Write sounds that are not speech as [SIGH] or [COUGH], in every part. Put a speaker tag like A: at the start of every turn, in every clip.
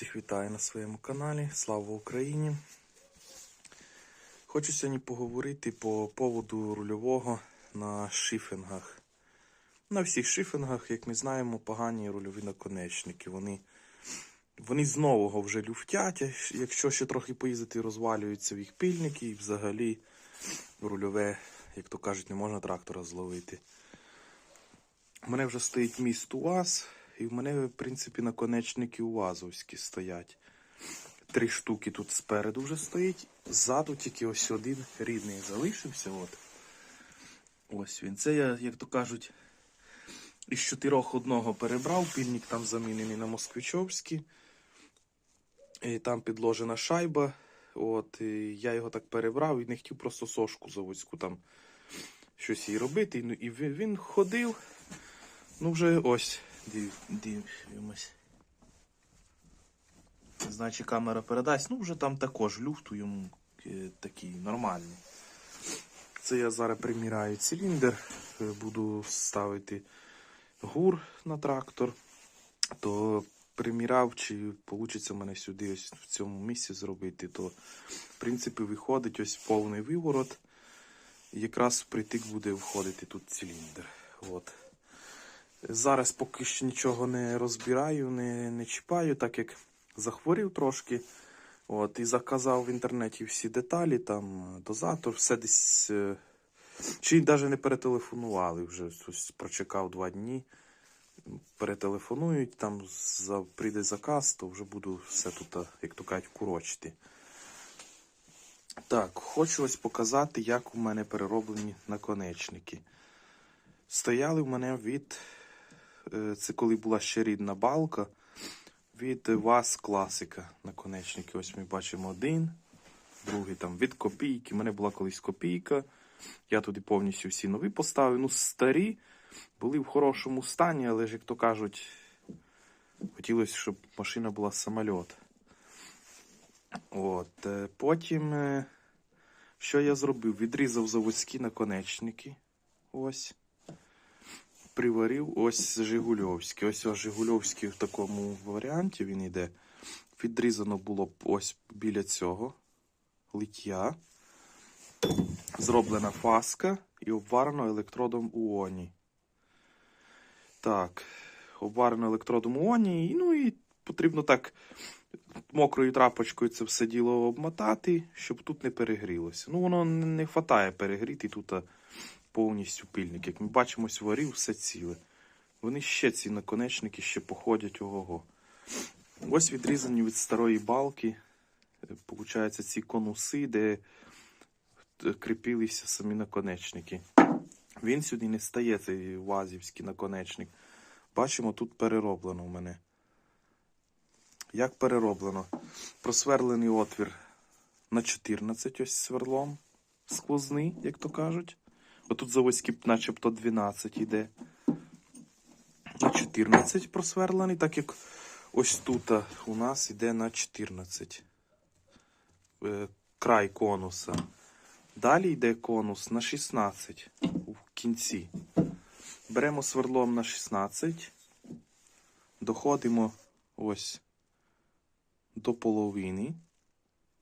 A: Всіх вітаю на своєму каналі. Слава Україні! Хочу сьогодні поговорити по поводу рульового на шифінгах. На всіх шифінгах, як ми знаємо, погані рульові наконечники. Вони, вони з нового вже люфтять. Якщо ще трохи поїздити, розвалюються в їх пильники і взагалі рульове, як то кажуть, не можна трактора зловити. У мене вже стоїть міст УАЗ, і в мене, в принципі, наконечники УАЗовські стоять. Три штуки тут спереду вже стоїть. Ззаду тільки ось один рідний залишився. От. Ось він. Це я, як то кажуть, із чотирьох одного перебрав. Пільник там замінений на москвичовський. І там підложена шайба. От, і я його так перебрав і не хотів просто сошку заводську там щось їй робити. Ну, і він, ходив. Ну, вже ось, дивимось. Чи камера передасть. Ну, вже там також люфт у йому е, такий нормальний. Це я зараз приміряю циліндр, е, буду ставити гур на трактор, то приміряв, чи вийде мене сюди ось в цьому місці зробити, то в принципі виходить ось повний виворот. Якраз притик буде входити тут циліндр. От. Зараз поки що нічого не розбираю, не, не чіпаю, так як захворів трошки. От, і заказав в інтернеті всі деталі, там дозатор, все десь. е, Чи навіть не перетелефонували вже. Ось прочекав два дні. Перетелефонують, там прийде заказ, то вже буду все тут, як то кажуть, курочити. Так, хочу ось показати, як у мене перероблені наконечники. Стояли в мене від. Е, Це коли була ще рідна балка. Від ВАЗ класика наконечники. Ось ми бачимо один, другий там від копійки. У мене була колись копійка. Я туди повністю всі нові поставив. Ну, старі були в хорошому стані, але ж, як то кажуть, хотілося, щоб машина була самольот. От. е, Потім, е, що я зробив? Відрізав заводські наконечники. Ось. Приварив ось Жигульовський. Ось Жигульовський в такому варіанті він йде. Відрізано було ось біля цього лиття. Зроблена фаска і обварено електродом уоні. Так, обварено електродом уоні. Ну і потрібно так мокрою трапочкою це все діло обмотати, щоб тут не перегрілося. Ну, воно не вистачає перегріти тут повністю пильник. Як ми бачимо, ось варів все ціле. Вони ще ці наконечники ще походять ого-го. Ось відрізані від старої балки. е, Получається, ці конуси, де е, кріпилися самі наконечники. Він сюди не стає, цей вазівський наконечник. Бачимо, тут перероблено у мене. Як перероблено? Просверлений отвір на 14 ось сверлом. Сквозний, як то кажуть. Отут заводський начебто 12 йде. На 14 просверлений, так як ось тут у нас йде на 14. Е, край конуса. Далі йде конус на 16 у кінці. Беремо сверлом на 16. Доходимо ось до половини.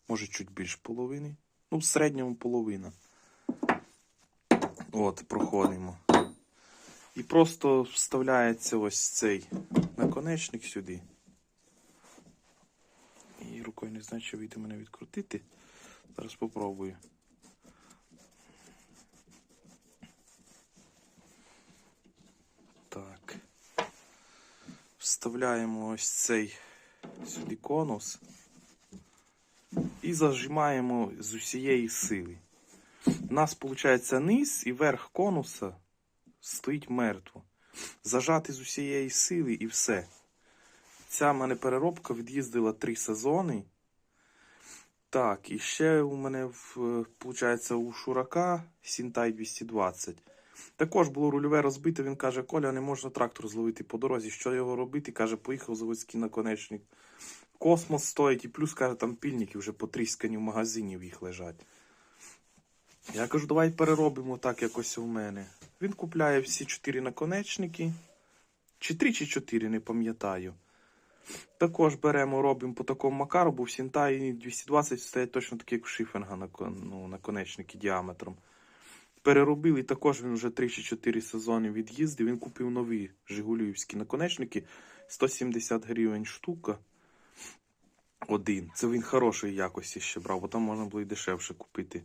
A: Може, чуть більше половини. Ну, в середньому половина. От, проходимо. І просто вставляється ось цей наконечник сюди. І рукою не знаю, чи вийде мене відкрутити. Зараз попробую. Так. Вставляємо ось цей сюди конус і зажимаємо з усієї сили. У нас виходить низ і верх конуса стоїть мертво. Зажати з усієї сили і все. Ця в мене переробка від'їздила три сезони. Так, і ще у мене виходить у Шурака Сінтай 220. Також було рульове розбите. Він каже: Коля, не можна трактор зловити по дорозі. Що його робити? Каже, поїхав заводський наконечник. Космос стоїть, і плюс каже, там пільники вже потріскані в магазині в їх лежать. Я кажу, давай переробимо так якось у мене. Він купляє всі чотири наконечники. Чи три, чи чотири, не пам'ятаю. Також беремо, робимо по такому макару, бо в Сінтаї 220 стоять точно такі, як у Шифенга на, кон- ну, наконечники діаметром. Переробили, також він вже 3 чи 4 сезони від'їздив. Він купив нові Жигулівські наконечники. 170 гривень штука. Один. Це він хорошої якості ще брав, бо там можна було і дешевше купити.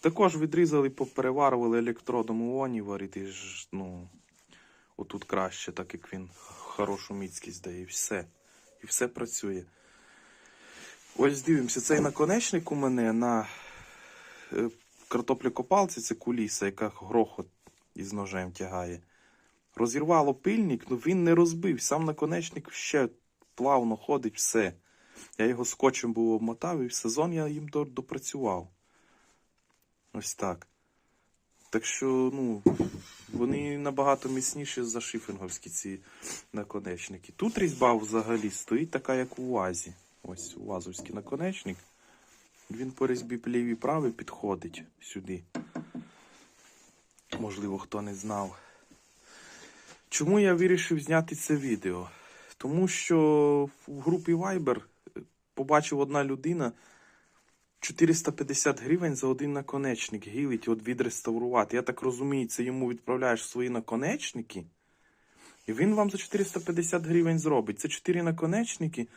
A: Також відрізали, попереварували електродом у оні варити. Ну, отут краще, так як він хорошу міцкість дає. І все. І все працює. Ось дивимося, цей наконечник у мене на картоплякопалці, це куліса, яка грохот із ножем тягає. Розірвало пильник, ну він не розбив. Сам наконечник ще плавно ходить, все. Я його скотчем був обмотав, і в сезон я їм допрацював. Ось так. Так що, ну, вони набагато міцніші за шифінговські ці наконечники. Тут різьба взагалі стоїть така, як у вазі. Ось вазовський наконечник. Він по різьбі лівій правий підходить сюди. Можливо, хто не знав. Чому я вирішив зняти це відео? Тому що в групі Viber побачив одна людина 450 гривень за один наконечник гілить от відреставрувати. Я так розумію, це йому відправляєш свої наконечники, і він вам за 450 гривень зробить. Це 4 наконечники.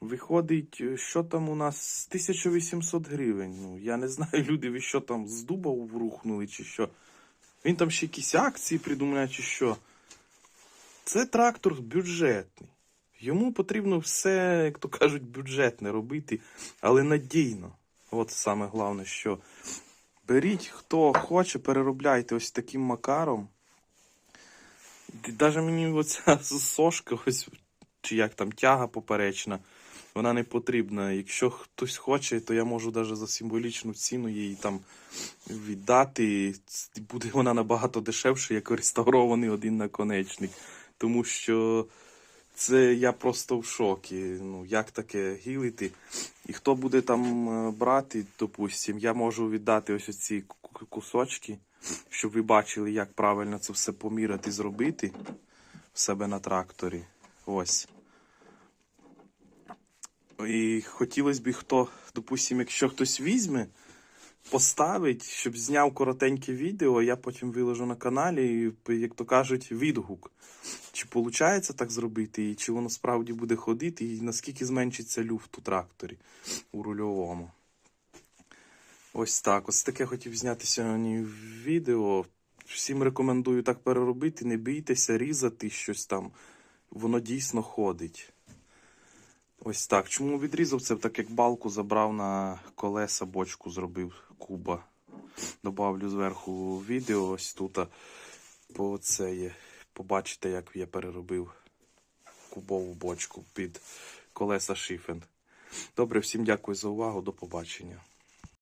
A: Виходить, е, що там у нас 1800 гривень. Ну, я не знаю, [LAUGHS] люди, ви що там з дуба врухнули чи що. Він там ще якісь акції придумає, чи що. Це трактор бюджетний. Йому потрібно все, як то кажуть, бюджетне робити, але надійно. От саме головне, що беріть, хто хоче, переробляйте ось таким макаром. Навіть мені оця [LAUGHS] сошка, ось, чи як там тяга поперечна, вона не потрібна. Якщо хтось хоче, то я можу навіть за символічну ціну її там віддати. Буде вона набагато дешевше, як реставрований один наконечник. Тому що це я просто в шокі. Ну, як таке гілити? І хто буде там е, брати, допустим, я можу віддати ось ці кусочки, щоб ви бачили, як правильно це все поміряти, зробити в себе на тракторі. Ось. І хотілося б, хто, допустим, якщо хтось візьме, поставить, щоб зняв коротеньке відео, я потім виложу на каналі, і, як то кажуть, відгук. Чи виходить так зробити, і чи воно справді буде ходити, і наскільки зменшиться люфт у тракторі у рульовому. Ось так. Ось таке хотів зняти сьогодні відео. Всім рекомендую так переробити, не бійтеся різати щось там. Воно дійсно ходить. Ось так. Чому відрізав це? Так як балку забрав на колеса, бочку зробив куба. Добавлю зверху відео ось тут. По це є. Побачите, як я переробив кубову бочку під колеса шифен. Добре, всім дякую за увагу. До побачення.